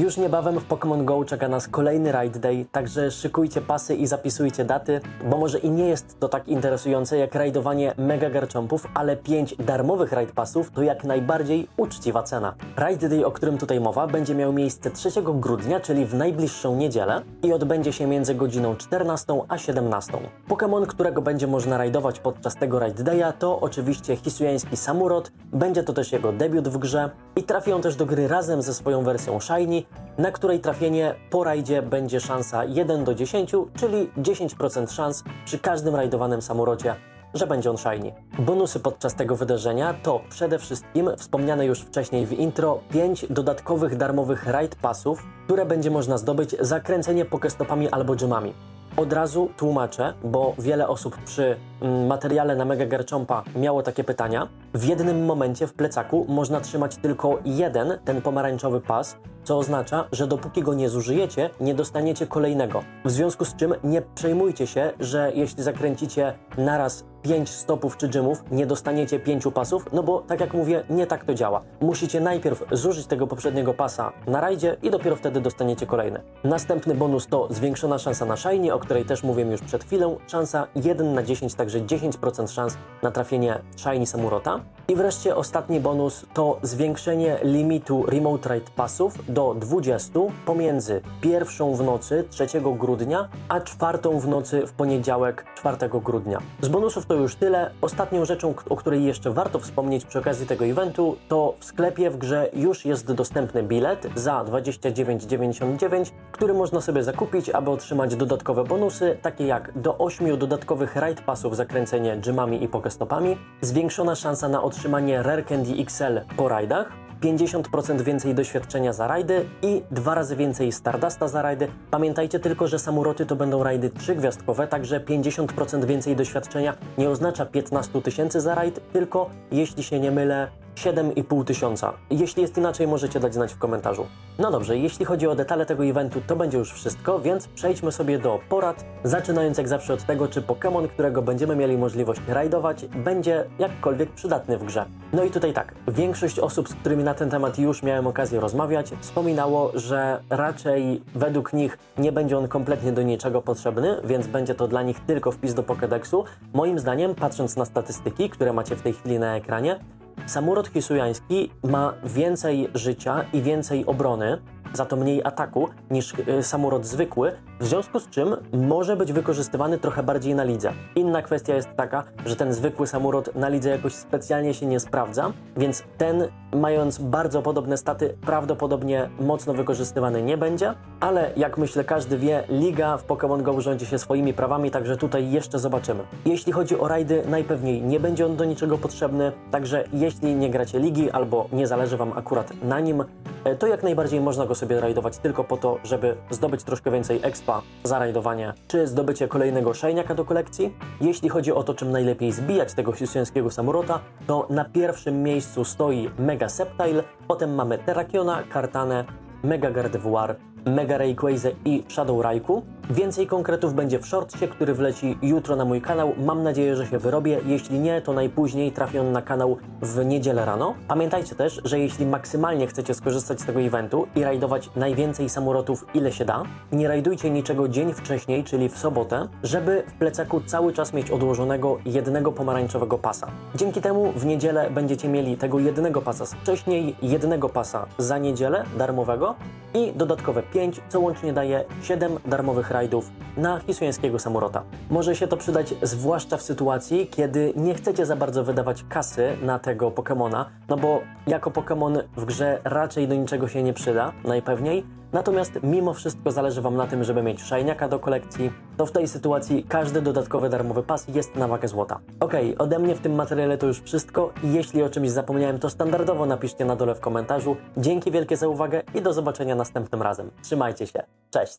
Już niebawem w Pokémon Go czeka nas kolejny Ride Day, także szykujcie pasy i zapisujcie daty, bo może i nie jest to tak interesujące jak rajdowanie mega garchompów, ale 5 darmowych Ride Passów to jak najbardziej uczciwa cena. Ride Day, o którym tutaj mowa, będzie miał miejsce 3 grudnia, czyli w najbliższą niedzielę i odbędzie się między godziną 14 a 17. Pokémon, którego będzie można rajdować podczas tego Ride Day'a to oczywiście hisujański Samurott, będzie to też jego debiut w grze i trafi on też do gry razem ze swoją wersją Shiny, na której trafienie po rajdzie będzie szansa 1 do 10, czyli 10% szans przy każdym rajdowanym Samurocie, że będzie on shiny. Bonusy podczas tego wydarzenia to przede wszystkim wspomniane już wcześniej w intro 5 dodatkowych darmowych raid passów, które będzie można zdobyć za kręcenie pokestopami albo dżemami. Od razu tłumaczę, bo wiele osób przy mm, materiale na Mega Garchompa miało takie pytania. W jednym momencie w plecaku można trzymać tylko jeden, ten pomarańczowy pas, co oznacza, że dopóki go nie zużyjecie, nie dostaniecie kolejnego. W związku z czym nie przejmujcie się, że jeśli zakręcicie naraz 5 stopów czy dżemów, nie dostaniecie 5 pasów, no bo tak jak mówię, nie tak to działa. Musicie najpierw zużyć tego poprzedniego pasa na rajdzie i dopiero wtedy dostaniecie kolejny. Następny bonus to zwiększona szansa na shiny, o której też mówiłem już przed chwilą. Szansa 1 na 10, także 10% szans na trafienie shiny Samurota. I wreszcie ostatni bonus to zwiększenie limitu Remote Ride Passów do 20 pomiędzy pierwszą w nocy 3 grudnia, a czwartą w nocy w poniedziałek 4 grudnia. Z bonusów to już tyle. Ostatnią rzeczą, o której jeszcze warto wspomnieć przy okazji tego eventu, to w sklepie w grze już jest dostępny bilet za 29,99, który można sobie zakupić, aby otrzymać dodatkowe bonusy, takie jak do 8 dodatkowych Ride Passów za kręcenie dżemami i pokestopami, zwiększona szansa na otrzymanie Rare Candy XL po rajdach, 50% więcej doświadczenia za rajdy i dwa razy więcej Stardusta za rajdy. Pamiętajcie tylko, że samuroty to będą rajdy trzygwiazdkowe, także 50% więcej doświadczenia nie oznacza 15 tysięcy za rajd, tylko jeśli się nie mylę 7,5 tysiąca. Jeśli jest inaczej, możecie dać znać w komentarzu. No dobrze, jeśli chodzi o detale tego eventu, to będzie już wszystko, więc przejdźmy sobie do porad, zaczynając jak zawsze od tego, czy Pokémon, którego będziemy mieli możliwość rajdować, będzie jakkolwiek przydatny w grze. No i tutaj tak, większość osób, z którymi na ten temat już miałem okazję rozmawiać, wspominało, że raczej według nich nie będzie on kompletnie do niczego potrzebny, więc będzie to dla nich tylko wpis do Pokédexu. Moim zdaniem, patrząc na statystyki, które macie w tej chwili na ekranie, Samurot hisujański ma więcej życia i więcej obrony, za to mniej ataku niż y, samurot zwykły, w związku z czym może być wykorzystywany trochę bardziej na lidze. Inna kwestia jest taka, że ten zwykły samurot na lidze jakoś specjalnie się nie sprawdza, więc ten, mając bardzo podobne staty, prawdopodobnie mocno wykorzystywany nie będzie, ale jak myślę każdy wie, liga w Pokémon Go rządzi się swoimi prawami, także tutaj jeszcze zobaczymy. Jeśli chodzi o rajdy, najpewniej nie będzie on do niczego potrzebny, także jeśli nie gracie ligi albo nie zależy Wam akurat na nim, e, to jak najbardziej można go sobie rajdować tylko po to, żeby zdobyć troszkę więcej expa za rajdowanie, czy zdobycie kolejnego szajniaka do kolekcji. Jeśli chodzi o to, czym najlepiej zbijać tego hisujańskiego samurota, to na pierwszym miejscu stoi Mega Sceptile, potem mamy Terrakiona, Kartanę, Mega Gardevoir, Mega Rayquaza i Shadow Raikou. Więcej konkretów będzie w shortsie, który wleci jutro na mój kanał. Mam nadzieję, że się wyrobię. Jeśli nie, to najpóźniej trafi on na kanał w niedzielę rano. Pamiętajcie też, że jeśli maksymalnie chcecie skorzystać z tego eventu i rajdować najwięcej samurotów ile się da, nie rajdujcie niczego dzień wcześniej, czyli w sobotę, żeby w plecaku cały czas mieć odłożonego jednego pomarańczowego pasa. Dzięki temu w niedzielę będziecie mieli tego jednego pasa z wcześniej, jednego pasa za niedzielę darmowego i dodatkowe 5, co łącznie daje 7 darmowych rajdów na hisujańskiego samurota. Może się to przydać zwłaszcza w sytuacji, kiedy nie chcecie za bardzo wydawać kasy na tego Pokemona, no bo jako Pokemon w grze raczej do niczego się nie przyda, najpewniej. Natomiast mimo wszystko zależy Wam na tym, żeby mieć szajniaka do kolekcji, to w tej sytuacji każdy dodatkowy darmowy pas jest na wagę złota. Okej, ode mnie w tym materiale to już wszystko. Jeśli o czymś zapomniałem, to standardowo napiszcie na dole w komentarzu. Dzięki wielkie za uwagę i do zobaczenia następnym razem. Trzymajcie się. Cześć!